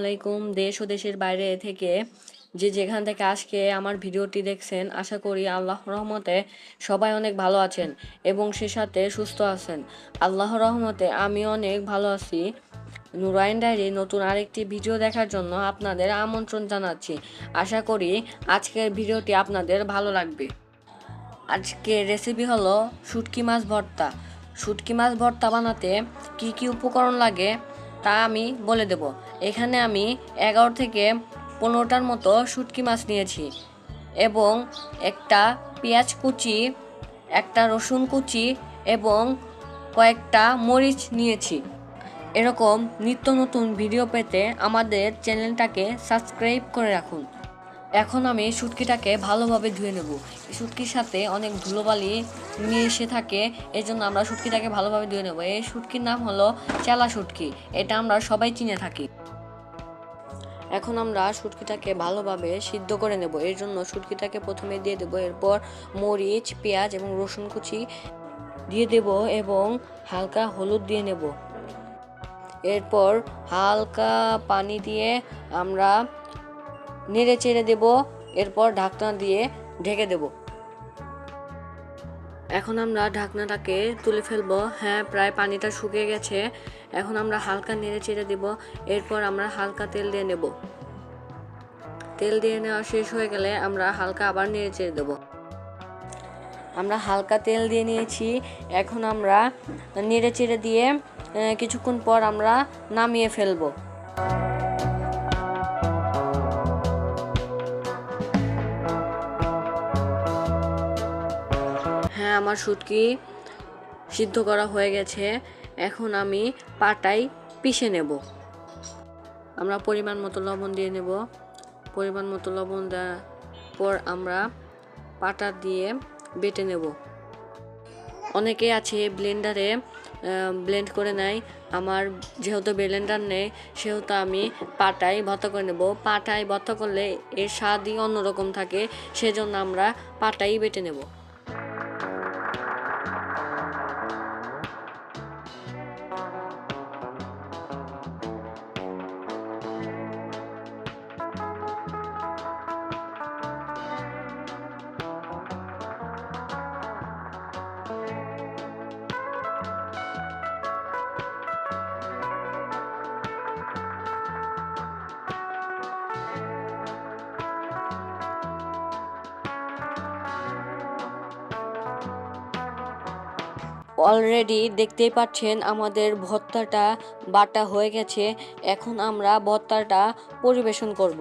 আলাইকুম দেশ ও দেশের বাইরে থেকে যে যেখান থেকে আজকে আমার ভিডিওটি দেখছেন, আশা করি আল্লাহ রহমতে সবাই অনেক ভালো আছেন এবং সে সাথে সুস্থ আছেন। আল্লাহ রহমতে আমি অনেক ভালো আছি। নুরাইন ডায়েরি নতুন আরেকটি ভিডিও দেখার জন্য আপনাদের আমন্ত্রণ জানাচ্ছি। আশা করি আজকের ভিডিওটি আপনাদের ভালো লাগবে। আজকে রেসিপি হলো শুটকি মাছ ভর্তা। শুটকি মাছ ভর্তা বানাতে কি কি উপকরণ লাগে তা আমি বলে দেব। এখানে আমি এগারো থেকে পনেরোটার মতো শুটকি মাছ নিয়েছি এবং একটা পেঁয়াজ কুচি, একটা রসুন কুচি এবং কয়েকটা মরিচ নিয়েছি। এরকম নিত্য নতুন ভিডিও পেতে আমাদের চ্যানেলটাকে সাবস্ক্রাইব করে রাখুন। এখন আমি শুটকিটাকে ভালোভাবে ধুয়ে নেব। এই শুটকির সাথে অনেক ধুলোবালি মিশে থাকে এই জন্য আমরা শুটকিটাকে ভালোভাবে ধুয়ে নেব। এই শুটকির নাম হলো চেলা শুটকি এটা আমরা সবাই চিনে থাকি। এখন আমরা শুটকিটাকে ভালোভাবে সিদ্ধ করে নেব। এর জন্য শুটকিটাকে প্রথমে দিয়ে দেবো, এরপর মরিচ, পেঁয়াজ এবং রসুন কুচি দিয়ে দেব এবং হালকা হলুদ দিয়ে নেব। এরপর হালকা পানি দিয়ে আমরা নেড়ে চেড়ে দেব, এরপর ঢাকনা দিয়ে ঢেকে দেব। এখন আমরা ঢাকনাটাকে তুলে ফেলব। হ্যাঁ প্রায় পানিটা শুকিয়ে গেছে। এখন আমরা হালকা নেড়ে চেড়ে দেব, এরপর আমরা হালকা তেল দিয়ে নেব। তেল দিয়ে নেওয়া শেষ হয়ে গেলে আমরা হালকা আবার নেড়ে চেড়ে দেবো। আমরা হালকা তেল দিয়ে নিয়েছি। এখন আমরা নেড়ে চেড়ে দিয়ে কিছুক্ষণ পর আমরা নামিয়ে ফেলব। হ্যাঁ আমার শুটকি সিদ্ধ করা হয়ে গেছে। এখন আমি পাটাই পিষে নেব। আমরা পরিমাণ মতো লবণ দিয়ে নেব। পরিমাণ মতো লবণ দেওয়ার পর আমরা পাটা দিয়ে বেটে নেব। অনেকে আছে ব্লেন্ডারে ব্লেন্ড করে নেয়। আমার যেহেতু ব্লেন্ডার নেই, সেহেতু আমি পাটাই ভর্তা করে নেব। পাটাই ভর্তা করলে এর স্বাদই অন্যরকম থাকে, সেজন্য আমরা পাটাই বেটে নেব। অলরেডি দেখতেই পাচ্ছেন আমাদের ভর্তাটা বাটা হয়ে গেছে। এখন আমরা ভর্তাটা পরিবেশন করব।